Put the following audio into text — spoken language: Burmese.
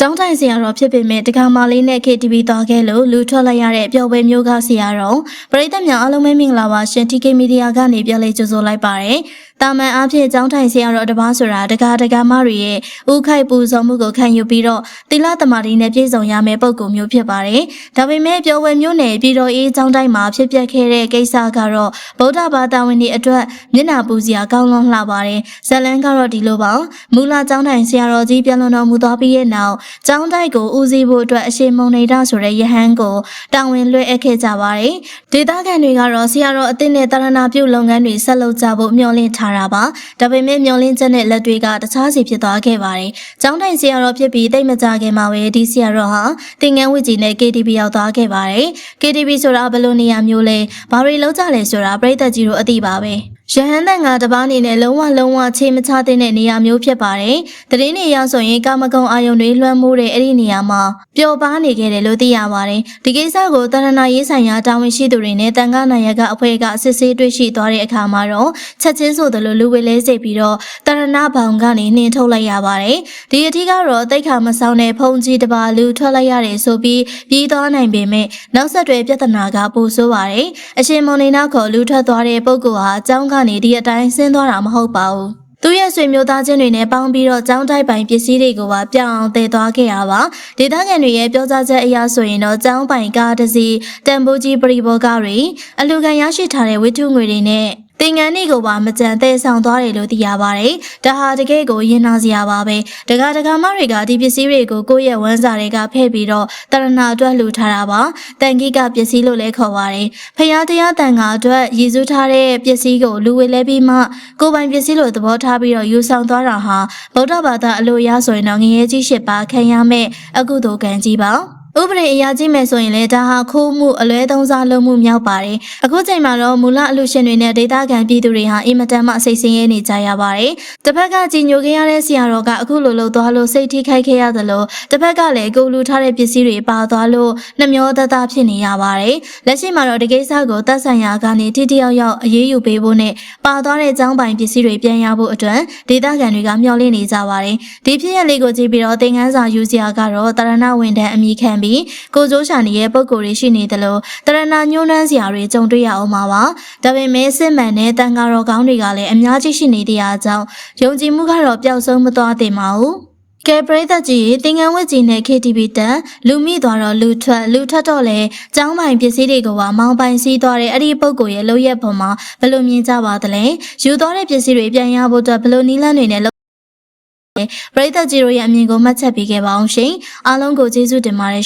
ကျောင်းတိုင်ဆရာတော်ဖြစ်ပေမဲ့တက္ကမလေးနဲ့ KTV သွားခဲ့လို့လူထွက်လိုက်ရတဲ့ပျော်ပွဲမျိုးကဆရာတော်ပရိသတ်များအားလုံးပဲမင်္ဂလာပါရှင် TK Media ကနေပြောလေးကြိုဆိုလိုက်ပါရယ်တာမန်အားဖြင့်ကျောင်းတိုင်ဆရာတော်တစ်ပါးဆိုတာတက္ကတက္ကမတွေရဲ့ဥခိုက်ပူဇော်မှုကိုခံယူပြီးတော့သီလသမารီနဲ့ပြည့်စုံရမယ့်ပုံကုမျိုးဖြစ်ပါတယ်ဒါပေမဲ့ပျော်ပွဲမျိုးနဲ့ပြည်တော်အေးကျောင်းတိုင်မှာဖြစ်ပျက်ခဲ့တဲ့ကိစ္စကတော့ဗုဒ္ဓဘာသာဝင်တွေအတွက်မျက်နှာပူစရာကောင်းလွန်လှပါတယ်ဇလန်းကတော့ဒီလိုပါမူလာကျောင်းတိုင်ဆရာတော်ကြီးပြန်လွန်တော်မူသွားပြီးရဲ့နောက်ကျောင်းတိုက်ကိုဦးစီးဖို့အတွက်အရှိန်မုံနေတာဆိုတဲ့ယဟန်ကိုတာဝန်လွှဲအပ်ခဲ့ကြပါတယ်။ဒေသခံတွေကတော့ဆရာတော်အသင်းနဲ့တာရဏပြုလုပ်ငန်းတွေဆက်လုပ်ကြဖို့မျှော်လင့်ထားတာပါ။ဒါပေမဲ့မျှော်လင့်ချက်နဲ့လက်တွေကတခြားစီဖြစ်သွားခဲ့ပါတယ်။ကျောင်းတိုင်ဆရာတော်ဖြစ်ပြီးတိတ်မကြခင်မှာပဲဒီဆရာတော်ဟာသင်ငန်းဝိကြီးနဲ့ KTV ရောက်သွားခဲ့ပါတယ်။ KTV ဆိုတာဘယ်လိုနေရာမျိုးလဲ။ဘာတွေလုပ်ကြလဲဆိုတာပြည်သက်ကြီးတို့အသိပါပဲ။ ရဟန်းတန်ကတပားအနေနဲ့လုံးဝလုံးဝခြေမချတဲ့နေရာမျိုးဖြစ်ပါတယ်။တရင်နေရဆိုရင်ကာမဂုဏ်အာယုန်တွေလွှမ်းမိုးတဲ့အဲ့ဒီနေရာမှာပျော်ပါနေခဲ့တယ်လို့သိရပါတယ်။ဒီကိစ္စကိုတရဏရေးဆိုင်ရာတာဝန်ရှိသူတွေနဲ့တန်ခါနိုင်ရကအဖွဲ့ကစစ်ဆေးတွေ့ရှိသွားတဲ့အခါမှာတော့ချက်ချင်းဆိုသလိုလူဝဲလဲစိတ်ပြီးတော့တရဏဘောင်ကနေနှင်ထုတ်လိုက်ရပါတယ်။ဒီအထီးကတော့တိတ်ခါမဆောင်တဲ့ဖုန်ကြီးတစ်ပါးလူထွက်လိုက်ရတယ်ဆိုပြီးပြီးသွားနိုင်ပေမဲ့နောက်ဆက်တွဲပြဿနာကပိုဆိုးပါတယ်။အရှင်မုန်နေနောက်ခေါ်လူထွက်သွားတဲ့ပုဂ္ဂိုလ်ဟာအကြောင်းကနေဒီအတိုင်းဆင်းသွားတာမဟုတ်ပါဘူး။သူရဲ့ဆွေမျိုးသားချင်းတွေနဲ့ပေါင်းပြီးတော့ကျောင်းတိုက်ပိုင်ပစ္စည်းတွေကိုပါပြောင်းအောင်တည်သွားခဲ့တာပါဒေသခံတွေရဲ့ပြောကြားချက်အရဆိုရင်တော့ကျောင်းပိုင်ကားတစ်စီးတန်ဖိုးကြီးပရိဘောဂတွေအလူခံရရှိထားတဲ့ဝတ္ထုငွေတွေနဲ့ တင်ငန်းလေးကိုပါမကြံသေးဆောင်သွားတယ်လို့သိရပါတယ်။ဒါဟာတကယ်ကိုရင်နာစရာပါပဲ။တကားတကားမတွေကဒီပစ္စည်းတွေကိုကိုယ့်ရဲ့ဝမ်းစာတွေကဖဲ့ပြီးတော့တရဏအတွက်လှူထားတာပါ။တန်ကြီးကပစ္စည်းလို့လည်းခေါ်ပါတယ်။ဖျားတရားတန်ကအတွက်ရည်စူးထားတဲ့ပစ္စည်းကိုလူဝေလဲပြီးမှကိုယ်ပိုင်ပစ္စည်းလို့သဘောထားပြီးတော့ယူဆောင်သွားတာဟာဗုဒ္ဓဘာသာအလိုရဆိုရင်တော့ငရေကြီးရှစ်ပါခံရမယ့်အကုသိုလ်ကံကြီးပါ။ ဥပဒေအရာကြီးမယ်ဆိုရင်လည်းဒါဟာခိုးမှုအလွဲသုံးစားလုပ်မှုမြောက်ပါတယ်။အခုချိန်မှာတော့မူလအလူရှင်တွေနဲ့ဒေတာကန်ပြည်သူတွေဟာအင်မတန်မှစိတ်ဆင်းရဲနေကြရပါတယ်။တစ်ဖက်ကကြီးညိုခဲ့ရတဲ့ဆရာတော်ကအခုလိုလိုသွားလို့စိတ်ထိခိုက်ခဲ့ရသလိုတစ်ဖက်ကလည်းကိုလူထားတဲ့ပစ္စည်းတွေပါသွားလို့နှမျောတသားဖြစ်နေရပါတယ်။လက်ရှိမှာတော့ဒီကိစ္စကိုတပ်ဆိုင်ရာကနေတိတိယောက်ယောက်အရေးယူပေးဖို့နဲ့ပါသွားတဲ့ကျောင်းပိုင်ပစ္စည်းတွေပြန်ရဖို့အတွက်ဒေတာကန်တွေကမျှော်လင့်နေကြပါတယ်။ဒီဖြစ်ရပ်လေးကိုကြည့်ပြီးတော့သင်ခန်းစာယူစရာကတော့တရဏဝန်ထမ်းအမိခံပြီးကိုကျိုးရှာနေရဲ့ပုံကိုယ်တွေရှိနေသလိုတရဏညှိုးနှမ်းစရာတွေကြုံတွေ့ရအောင်ပါပါဒါပေမဲ့စစ်မှန်တဲ့တန်ဃာတော်ကောင်းတွေကလည်းအများကြီးရှိနေတဲ့အကြောင်းယုံကြည်မှုကတော့ပျောက်ဆုံးမသွားသင့်ပါဘူးကဲပရိသတ်ကြီးတင်ငန်းဝက်ကြီးနဲ့ KTV တန်လူမိသွားတော့လူထွက်လူထွက်တော့လေចောင်းပိုင်ပစ္စည်းတွေကမောင်းပိုင်စီးသွားတဲ့အဲ့ဒီပုံကိုယ်ရဲ့လုပ်ရက်ပုံမှာဘယ်လိုမြင်ကြပါသလဲယူသွားတဲ့ပစ္စည်းတွေပြန်ရဖို့အတွက်ဘယ်လိုနည်းလမ်းတွေနဲ့ပရိသတ်ကြီးတို့ရဲ့အမြင်ကိုမှတ်ချက်ပေးခဲ့ပါအောင်ရှင်အားလုံးကိုကျေးဇူးတင်ပါတယ်